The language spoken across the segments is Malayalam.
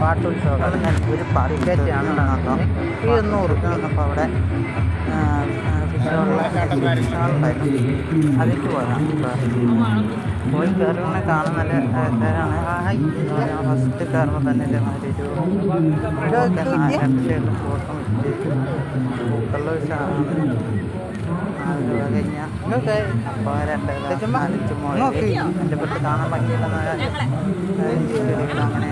പാട്ടുത്സവം. ഒരു ടിക്കറ്റാണ് കേട്ടോ ഇരുന്നൂറ് അപ്പോൾ അവിടെ ഫിഷുള്ള എക്സിബിഷനുണ്ടായിരുന്നു അതിലേക്ക് പോയതാണ് പോയി കയറുന്ന കാണാൻ നല്ല രസമാണ് ഫസ്റ്റ് കയറുമ്പോൾ തന്നെ ഇതേമാതിരി ഒരു സൈഡിൽ ഫോട്ടോ പൂക്കളുള്ള ഒരു സാധനം അത് കഴിഞ്ഞാൽ അപ്പോൾ രണ്ട് നാലഞ്ച് മോളിൽ എന്റെ പെട്ട് കാണാൻ ഭംഗിയുള്ള ചെടികൾ അങ്ങനെ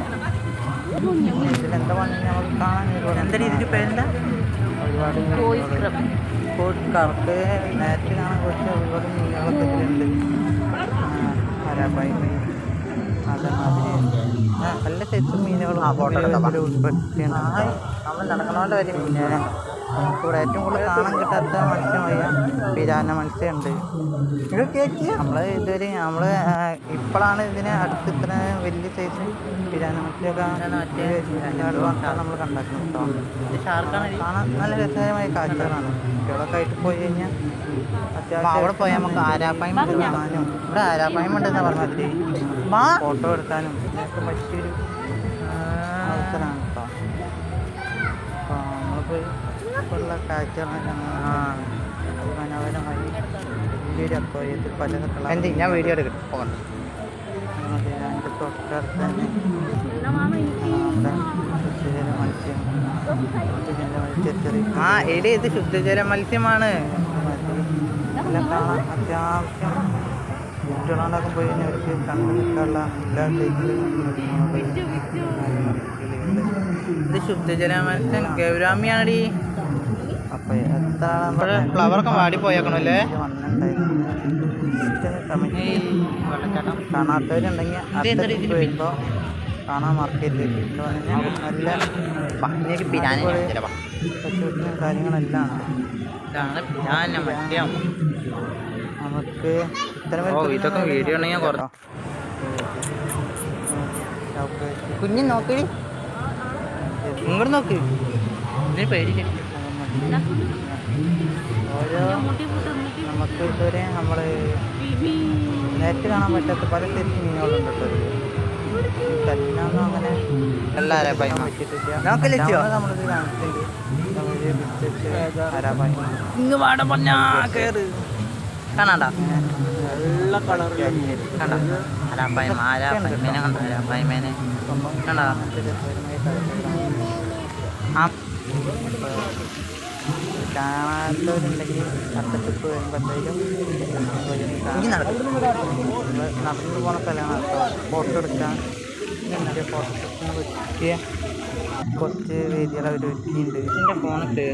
ഇതിലെന്താ പണി നമുക്ക് കാണാൻ ഒരുപാട് എന്താ രീതിയിൽ പേരെന്താ? ഒരുപാട് കറുത്ത് നേരത്തെ കാണാൻ കുറച്ച് ഒരുപാട് മീനുകളൊക്കെ ഉണ്ട് അരാപ്പായി അതേമാതിരി നല്ല സൈസ് മീനുകളും ഉൾപ്പെടുത്തിയാണ് നമ്മൾ നടക്കണോണ്ട് വരെ മീനെ ഇവിടെ ഏറ്റവും കൂടുതൽ കാണാൻ കിട്ടാത്ത മത്സ്യമായ പിരാന മത്സ്യമുണ്ട്. നമ്മൾ ഇതുവരെ നമ്മൾ ഇപ്പോഴാണ് ഇതിനെ അടുത്ത് ഇത്ര വലിയ സൈസ് പിരാന മത്സ്യമൊക്കെ നമ്മൾ കണ്ടാക്കുന്നത് കേട്ടോ. കാണാൻ നല്ല രസകരമായ കാഴ്ചകളാണ്. കുട്ടികളൊക്കെ ആയിട്ട് പോയി കഴിഞ്ഞാൽ അത്യാവശ്യം അവിടെ പോയാൽ നമുക്ക് ആരാപ്പായം കാണാനും ഇവിടെ ആരാപ്പായം ഉണ്ടെന്ന് പറഞ്ഞാൽ ഫോട്ടോ എടുക്കാനും ഇതിനൊക്കെ പറ്റിയൊരു അവസരമാണ് കേട്ടോ അപ്പോൾ നമ്മളിപ്പോൾ ഉള്ള കാഴ്ചകളെല്ലാം മനോഹരമായി വലിയൊരു അക്വാരിയത്തിൽ പല ഞാൻ വീഡിയോ എടുക്കട്ടെ? പോകണ്ട. അതിന്റെ തൊട്ടടുത്ത് തന്നെ. ശുദ്ധജല മത്സ്യം ശുദ്ധജല മത്സ്യത്തിൽ ആ എടി ഇത് ശുദ്ധജല മത്സ്യമാണ് എല്ലാം കാണാൻ അത്യാവശ്യം കുട്ടികളോടൊക്കെ പോയി കഴിഞ്ഞാൽ അവർക്ക് കണ്ടു നിൽക്കാനുള്ള എല്ലാ ഇത് ശുദ്ധജല മത്സ്യം ഗൗരാമിയാണടി. അപ്പൊ ഇവിടെ ഫ്ലവറൊക്കെ വാടി പോയേക്കണല്ലേ വെള്ളച്ചാട്ടം. കാണാത്തവരുണ്ടെങ്കിൽ വരുമ്പോൾ കാണാൻ മറക്കരുത് നല്ല പറഞ്ഞാൽ നല്ല ചിലവാ. പശുവിനും കാര്യങ്ങളെല്ലാം ഇതാണ് പിരാന നമുക്ക് ഇതൊക്കെ വീഡിയോ കുഞ്ഞു ഞാൻ കുറച്ച് കുഞ്ഞ് നോക്കി. ഇങ്ങോട്ട് നോക്ക്. ഇതിന് പേടില്ല ഓരോ നമുക്ക് ഇതുവരെ നമ്മൾ നേരിട്ട് കാണാൻ പറ്റാത്ത പല സൈസ് മീനുകളുണ്ട് കേട്ടോ ആരാപ്പായി ഇങ്ങ് വാട പറഞ്ഞാ കേറ്. കാണാണ്ട? കളർ കണ്ട? ആരാപ്പായ്മേനെ കണ്ട? ആരാപ്പായ്മേനെ കണ്ട? കാണാത്തവരുണ്ടെങ്കിൽ വരുമ്പോഴത്തേക്കും നടക്കും. നടന്നു പോണ സ്ഥലമാണ്. ഫോട്ടോ എടുക്കാൻ മറ്റേ ഫോട്ടോ ഷൂട്ടിന് പറ്റിയ കുറച്ച് വേദികൾ അവർ ഒരുക്കിയിട്ടുണ്ട്. എന്റെ ഫോണിട്ട്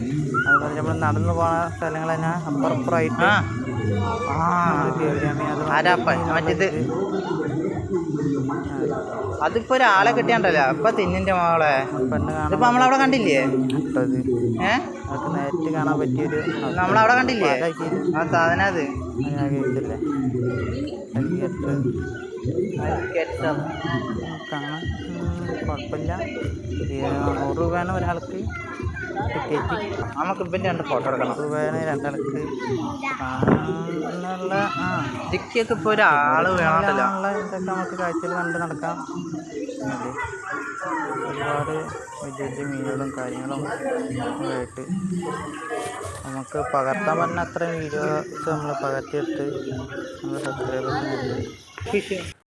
അതുപോലെ നമ്മൾ നടന്നു പോണ സ്ഥലങ്ങൾ തന്നെ അപ്പുറപ്പുറമായിട്ട് മറ്റേത്? അതിപ്പോ ഒരാളെ കിട്ടിയാണ്ടല്ലോ. ഇപ്പൊ തിന്നിന്റെ കാണാൻ ഇതിപ്പോ നമ്മളവിടെ കണ്ടില്ലേ? ഇട്ടത് ഏ? അതൊക്കെ നേരിട്ട് കാണാൻ പറ്റിയൊരു നമ്മളവിടെ കണ്ടില്ലേ? ആ സാധനം അത്. കാണാൻ കുഴപ്പമില്ല. നൂറ് രൂപയാണ് ഒരാൾക്ക്. ടിക്കറ്റ്. നമുക്ക് ഇപ്പം രണ്ട് ഫോട്ടോ എടുക്കണം. നൂറ് രൂപയാണ് രണ്ടാൾക്ക്. കാണാനുള്ള ആ. ജിക്കൊക്കെ ഇപ്പൊ ഒരാൾ വേണമല്ലോ ഇതൊക്കെ നമുക്ക് കാഴ്ചയിൽ കണ്ട് നടക്കാം. ഒരുപാട് വലിയ വലിയ മീനുകളും കാര്യങ്ങളും ആയിട്ട് നമുക്ക് പകർത്താൻ പറഞ്ഞ അത്രയും വീഡിയോസ് നമ്മൾ പകർത്തിയെടുത്ത് നമ്മൾ സബ്സ്ക്രൈബ് ചെയ്യുന്നുണ്ട്. ഫിഷ്.